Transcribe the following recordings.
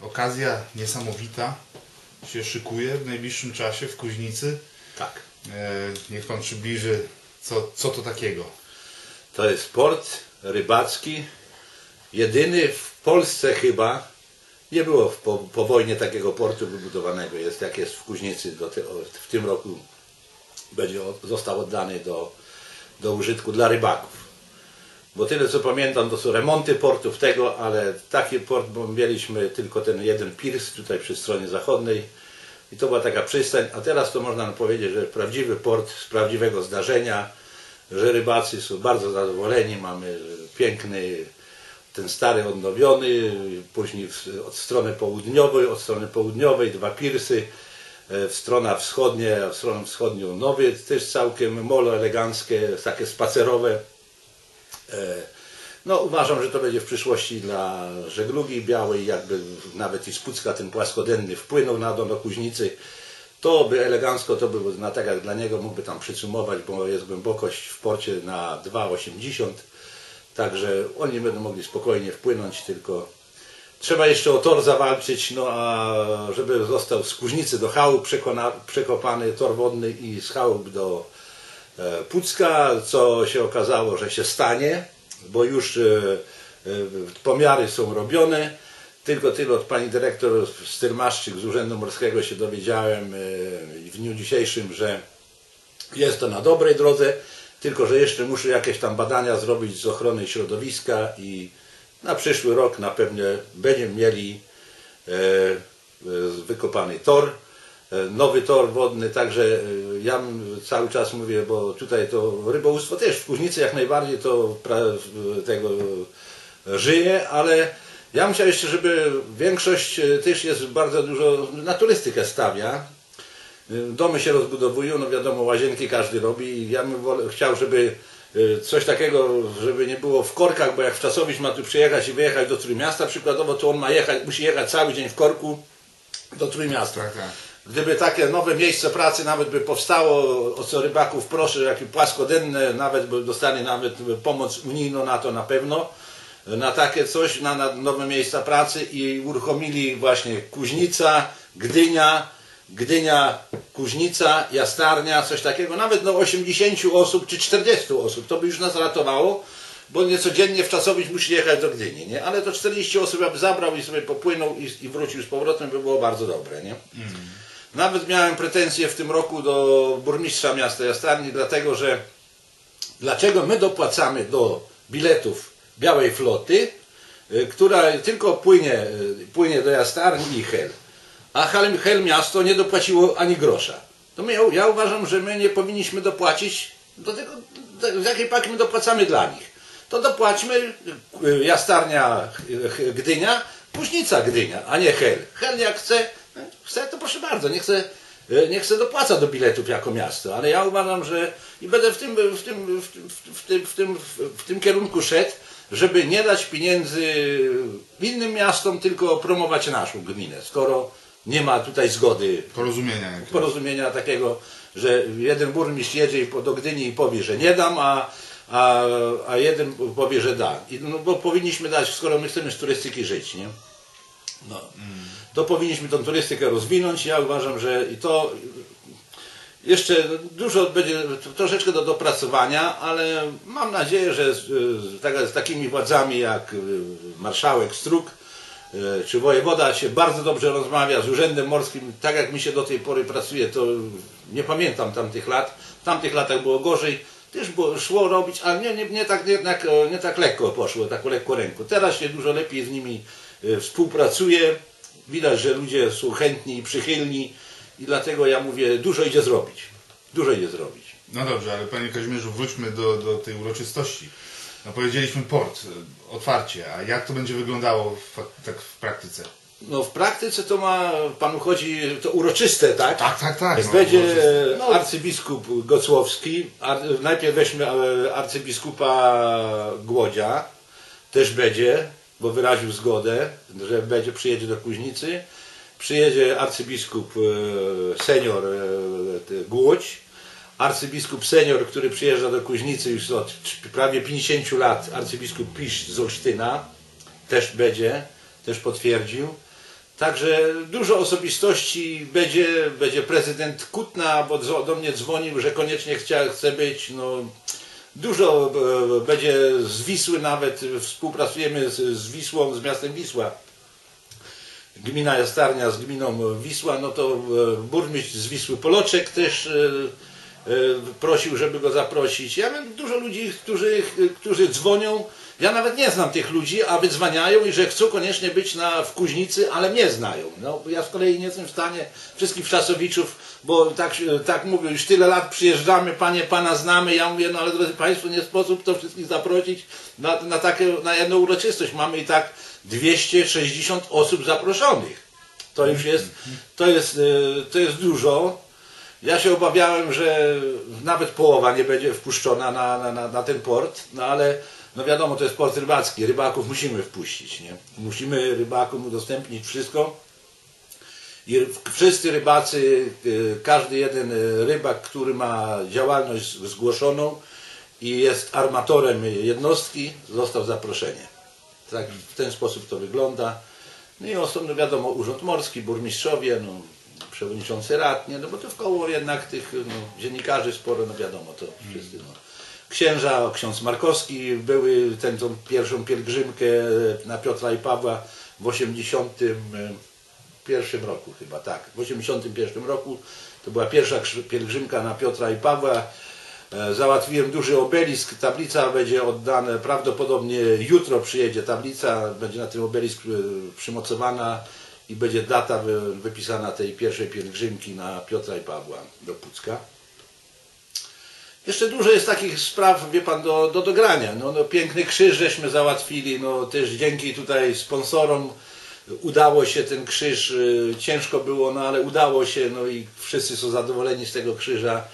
okazja niesamowita się szykuje w najbliższym czasie w Kuźnicy. Tak. E, niech Pan przybliży, co, co to takiego. To jest port rybacki. Jedyny w Polsce chyba. Nie było po, po wojnie takiego portu wybudowanego, jest jak jest w Kuźnicy. Do te, w tym roku będzie, został oddany do, do użytku dla rybaków. Bo tyle co pamiętam, to są remonty portów tego, ale taki port, bo mieliśmy tylko ten jeden pirs tutaj przy stronie zachodniej i to była taka przystań, a teraz to można powiedzieć, że prawdziwy port z prawdziwego zdarzenia, że rybacy są bardzo zadowoleni, mamy piękny, ten stary odnowiony, później od strony południowej, od strony południowej dwa pirsy, e, w strona wschodnia, w stronę wschodnią nowy, też całkiem molo eleganckie, takie spacerowe. E, No uważam, że to będzie w przyszłości dla żeglugi białej, jakby nawet i z Pucka ten płaskodenny wpłynął na do Kuźnicy, to by elegancko, to by na tak jak dla niego mógłby tam przysumować, bo jest głębokość w porcie na 2,80, także oni będą mogli spokojnie wpłynąć, tylko trzeba jeszcze o tor zawalczyć, no a żeby został z Kuźnicy do przekona, przekopany tor wodny i z chałup do Pucka, co się okazało, że się stanie, bo już e, e, pomiary są robione. Tylko tyle od pani dyrektor Styrmaszczyk z Urzędu Morskiego się dowiedziałem e, w dniu dzisiejszym, że jest to na dobrej drodze, tylko że jeszcze muszę jakieś tam badania zrobić z ochrony środowiska i na przyszły rok na pewno będziemy mieli e, e, wykopany tor, e, nowy tor wodny, także e, ja m- cały czas mówię, bo tutaj to rybołówstwo też w Kuźnicy jak najbardziej to tego żyje, ale ja bym chciał jeszcze, żeby większość e, też jest bardzo dużo na turystykę stawia, Domy się rozbudowują, no wiadomo, łazienki każdy robi ja bym chciał, żeby y, coś takiego, żeby nie było w korkach, bo jak Wczasowicz ma tu przyjechać i wyjechać do Trójmiasta przykładowo, to on ma jechać, musi jechać cały dzień w korku do Trójmiasta. Tak, tak. Gdyby takie nowe miejsce pracy nawet by powstało, o co rybaków proszę, jakie płaskodenne, nawet by dostali nawet pomoc unijną na to na pewno, na takie coś, na, na nowe miejsca pracy i uruchomili właśnie Kuźnica, Gdynia, Gdynia, Kuźnica, Jastarnia, coś takiego, nawet do 80 osób czy 40 osób, to by już nas ratowało, bo niecodziennie Wczasowicz musi jechać do Gdyni, nie? Ale to 40 osób aby zabrał i sobie popłynął i, i wrócił z powrotem, by było bardzo dobre, nie? Nawet miałem pretensje w tym roku do burmistrza miasta Jastarni, dlatego że dlaczego my dopłacamy do biletów Białej Floty, y, która tylko płynie, y, płynie do Jastarni i Hel, a Hel, Hel miasto nie dopłaciło ani grosza. To my, ja uważam, że my nie powinniśmy dopłacić do tego, z jakiej paki my dopłacamy dla nich. To dopłaćmy y, Jastarnia Gdynia, Kuźnica Gdynia, a nie Hel. Hel jak chce, chce to proszę bardzo, nie chce, y, nie chce dopłaca do biletów jako miasto, ale ja uważam, że i będę w tym, w tym, w tym, w tym, w tym, w tym kierunku szedł, żeby nie dać pieniędzy innym miastom, tylko promować naszą gminę, skoro nie ma tutaj zgody Porozumienia jakiegoś. porozumienia takiego, że jeden burmistrz jedzie do Gdyni i powie, że nie dam, a, a, a jeden powie, że da. I, no, bo powinniśmy dać, skoro my chcemy z turystyki żyć, nie? No, to powinniśmy tą turystykę rozwinąć. Ja uważam, że i to jeszcze dużo będzie troszeczkę do dopracowania, ale mam nadzieję, że z, z, tak- z takimi władzami jak y, marszałek Struk y, czy wojewoda się bardzo dobrze rozmawia z Urzędem Morskim, tak jak mi się do tej pory pracuje, to nie pamiętam tamtych lat. W tamtych latach było gorzej, też było, szło robić, ale nie, nie, nie, tak, jednak, e, nie tak lekko poszło, tak lekko ręką. Teraz się dużo lepiej z nimi e, współpracuje. Widać, że ludzie są chętni i przychylni i dlatego ja mówię, dużo idzie zrobić. Dużo idzie zrobić. No dobrze, ale panie Kazimierzu, wróćmy do, do tej uroczystości. No powiedzieliśmy port, y, otwarcie, a jak to będzie wyglądało w, tak w praktyce? No w praktyce to ma, panu chodzi, to uroczyste, tak? Tak, tak, tak, Więc no, będzie uroczyste. e, arcybiskup Gocłowski, ar, najpierw weźmy e, arcybiskupa Głodzia, też będzie, bo wyraził zgodę, że będzie, przyjedzie do Kuźnicy. Przyjedzie arcybiskup e, senior e, Głódź, arcybiskup senior, który przyjeżdża do Kuźnicy już od prawie 50 lat, arcybiskup Pisz z Olsztyna, też będzie, też potwierdził. Także dużo osobistości będzie, będzie prezydent Kutna, bo do mnie dzwonił, że koniecznie chce być. No, dużo e, będzie z Wisły nawet, współpracujemy z, Wisłą, z miastem Wisła. Gmina Jastarnia z gminą Wisła, no to e, burmistrz z Wisły Poloczek też e, prosił, żeby go zaprosić. Ja mam dużo ludzi, którzy, którzy dzwonią. Ja nawet nie znam tych ludzi, a wydzwaniają i że chcą koniecznie być na, w Kuźnicy, ale mnie znają. No, ja z kolei nie jestem w stanie wszystkich Wrzasowiczów, bo tak, tak mówią, już tyle lat przyjeżdżamy, panie, pana znamy. Ja mówię, no ale drodzy państwo, nie sposób to wszystkich zaprosić na, na, takie, na jedną uroczystość. Mamy i tak 260 osób zaproszonych. To już jest, to jest, e, to jest dużo. Ja się obawiałem, że nawet połowa nie będzie wpuszczona na, na, na, na ten port, no ale no wiadomo, to jest port rybacki, rybaków musimy wpuścić, nie? Musimy rybakom udostępnić wszystko. I wszyscy rybacy, e, każdy jeden rybak, który ma działalność zgłoszoną i jest armatorem jednostki, został zaproszenie. Tak, w ten sposób to wygląda. No i osobno wiadomo, Urząd Morski, burmistrzowie, no, przewodniczący rad, nie, no bo to w koło jednak tych no, dziennikarzy sporo, no wiadomo, to wszyscy. No. Księża, ksiądz Markowski były tę pierwszą pielgrzymkę na Piotra i Pawła w 81 roku chyba, tak. W 81 roku to była pierwsza pielgrzymka na Piotra i Pawła. E, Załatwiłem duży obelisk, tablica będzie oddana, prawdopodobnie jutro przyjedzie tablica, będzie na tym obelisk e, przymocowana i będzie data wy- wypisana tej pierwszej pielgrzymki na Piotra i Pawła do Pucka. Jeszcze dużo jest takich spraw, wie pan, do, do dogrania. No, no, piękny krzyż żeśmy załatwili, no też dzięki tutaj sponsorom udało się ten krzyż, y, ciężko było, no ale udało się, no i wszyscy są zadowoleni z tego krzyża.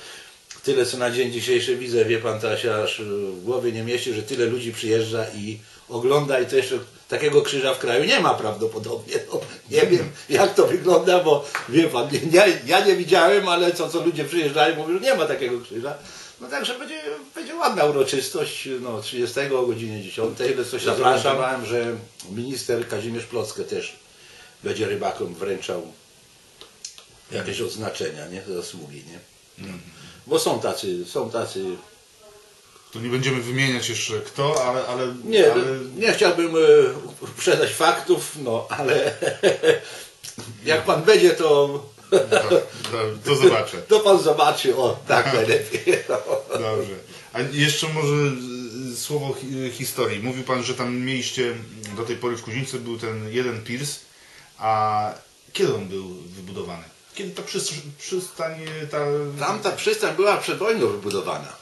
Tyle co na dzień dzisiejszy widzę, wie pan, to się aż y, w głowie nie mieści, że tyle ludzi przyjeżdża i ogląda i to jeszcze takiego krzyża w kraju nie ma prawdopodobnie. No, nie wiem jak to wygląda, bo wie pan, nie, nie, ja nie widziałem, ale co, co ludzie przyjeżdżają, mówią, że nie ma takiego krzyża. No także będzie, będzie ładna uroczystość, no 30 o godzinie 10. Ile coś Zapraszam. że minister Kazimierz Plocke też będzie rybakom wręczał jakieś odznaczenia, nie? Zasługi, nie? Bo są tacy, są tacy. Tu nie będziemy wymieniać jeszcze kto, ale... ale Nie, ale... nie chciałbym e, uprzedzać faktów, no ale jak pan będzie, to, To, to, to zobaczę. to pan zobaczy, o tak najlepiej. No. Dobrze. A jeszcze może słowo hi- historii. Mówił Pan, że tam mieliście do tej pory w Kuźnicy był ten jeden pirs, a kiedy on był wybudowany? Kiedy ta przys- przystań, ta... Tamta przystań była przed wojną wybudowana.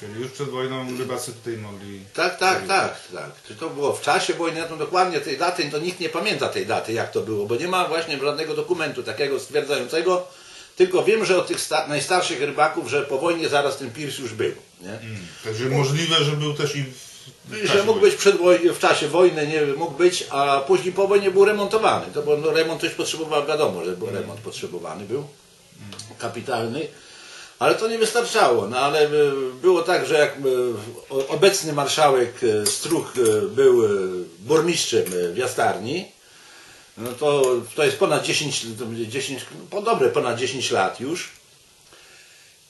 Czyli już przed wojną rybacy tutaj mogli... Tak, tak, tak, tak. Czy to było w czasie wojny, no dokładnie tej daty, to nikt nie pamięta tej daty, jak to było, bo nie ma właśnie żadnego dokumentu takiego stwierdzającego, tylko wiem, że od tych sta- najstarszych rybaków, że po wojnie zaraz ten pirs już był. Nie? Mm. Także możliwe, że był też i w, Że mógł być przed woj- w czasie wojny, nie mógł być, a później po wojnie był remontowany. To bo no, remont też potrzebował, wiadomo, że był remont potrzebowany był, kapitalny. Ale to nie wystarczało, no ale e, było tak, że jak e, obecny marszałek e, Struch był burmistrzem w Jastarni, no to, to jest ponad 10, to będzie 10, no, po dobre ponad 10 lat już.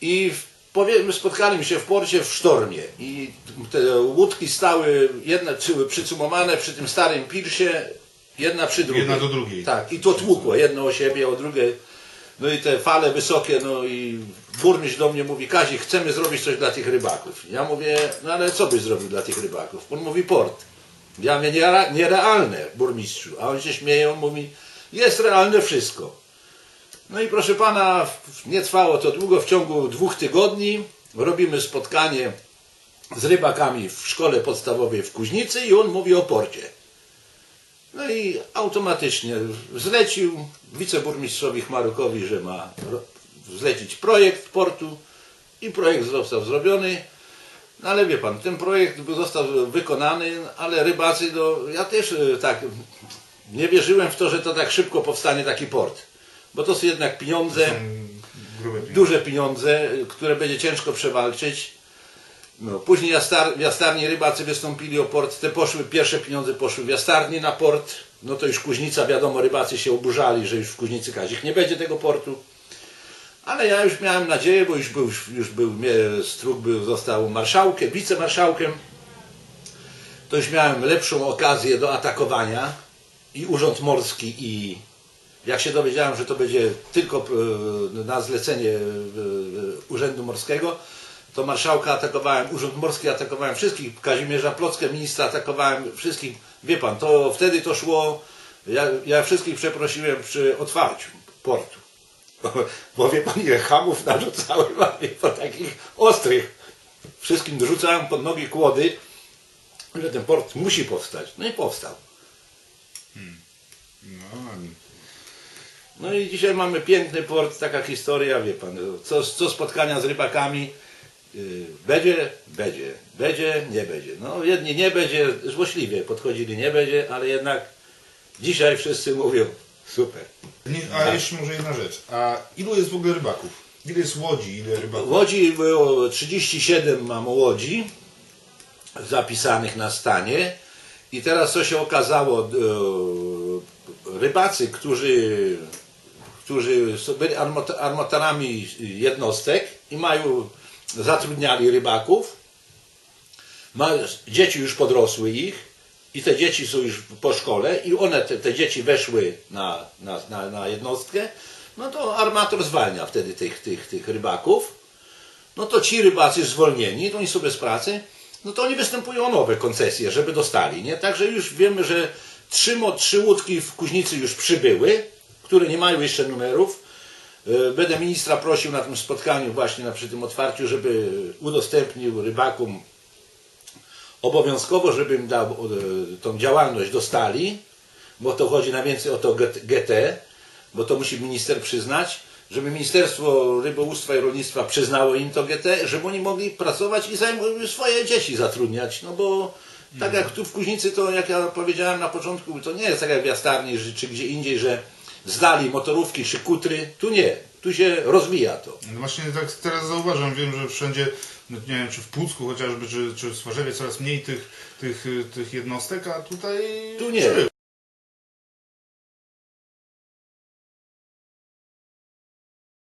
I powiedzmy, spotkaliśmy się w porcie w sztormie i te łódki stały, jedne były przycumowane przy tym starym pirsie, jedna przy drugiej. Jedna do drugiej. Tak, i to tłukło, jedno o siebie, o drugie. No i te fale wysokie, no i burmistrz do mnie mówi, Kazik, chcemy zrobić coś dla tych rybaków. Ja mówię, no ale co byś zrobił dla tych rybaków? On mówi, port. Ja mówię, "Niera- nierealne, burmistrzu. A on się śmieje, on mówi, jest realne wszystko. No i proszę pana, nie trwało to długo, w ciągu dwóch tygodni robimy spotkanie z rybakami w szkole podstawowej w Kuźnicy i on mówi o porcie. No i automatycznie zlecił wiceburmistrzowi Chmarukowi, że ma zlecić projekt portu i projekt został zrobiony. No ale wie pan, ten projekt został wykonany, ale rybacy, no ja też e, tak nie wierzyłem w to, że to tak szybko powstanie taki port. Bo to są jednak pieniądze. duże pieniądze, które będzie ciężko przewalczyć. No, później jastar, jastarni rybacy wystąpili o port, te poszły, pierwsze pieniądze poszły w jastarni na port, no to już Kuźnica, wiadomo, rybacy się oburzali, że już w Kuźnicy Kazik nie będzie tego portu. Ale ja już miałem nadzieję, bo już był, już był Struk był, został marszałkiem, wicemarszałkiem, to już miałem lepszą okazję do atakowania i Urząd Morski i jak się dowiedziałem, że to będzie tylko e, na zlecenie e, Urzędu Morskiego, to marszałka atakowałem, Urząd Morski atakowałem wszystkich, Kazimierza Plockę, ministra atakowałem wszystkich. Wie pan, to wtedy to szło, ja, ja wszystkich przeprosiłem przy otwarciu portu. Bo, wie pan, ile hamów narzucałem, a wie pan, takich ostrych. Wszystkim dorzucałem pod nogi kłody, że ten port musi powstać. No i powstał. No, No i dzisiaj mamy piękny port, taka historia, wie pan, co, co spotkania z rybakami, będzie, będzie, będzie, nie będzie. No jedni nie będzie, złośliwie podchodzili, nie będzie, ale jednak dzisiaj wszyscy mówią, super. nie, a jeszcze może jedna rzecz. A ilu jest w ogóle rybaków? Ile jest łodzi, ile rybaków? Łodzi było 37 mam łodzi zapisanych na stanie i teraz co się okazało, e, rybacy, którzy, którzy byli armatorami jednostek i mają, zatrudniali rybaków, ma, dzieci już podrosły ich i te dzieci są już po szkole i one, te, te dzieci weszły na, na, na, na jednostkę, no to armator zwalnia wtedy tych, tych, tych rybaków no to ci rybacy zwolnieni, to oni są bez pracy, no to oni występują o nowe koncesje, żeby dostali, nie? Także już wiemy, że trzy, trzy łódki w Kuźnicy już przybyły, które nie mają jeszcze numerów. E, Będę ministra prosił na tym spotkaniu właśnie przy tym otwarciu, żeby udostępnił rybakom obowiązkowo, żeby im dał e, tą działalność dostali, bo to chodzi na więcej o to GT, bo to musi minister przyznać, żeby Ministerstwo Rybołówstwa i Rolnictwa przyznało im to GT, żeby oni mogli pracować i swoje dzieci zatrudniać, no bo tak jak tu w Kuźnicy, to jak ja powiedziałem na początku, to nie jest tak jak w Jastarni czy gdzie indziej, że zdali motorówki czy kutry, tu nie, tu się rozwija to. No właśnie tak teraz zauważam, wiem, że wszędzie, no nie wiem, czy w Pucku chociażby, czy, czy w Swarzewie coraz mniej tych, tych, tych jednostek, a tutaj... Tu nie. przybyło.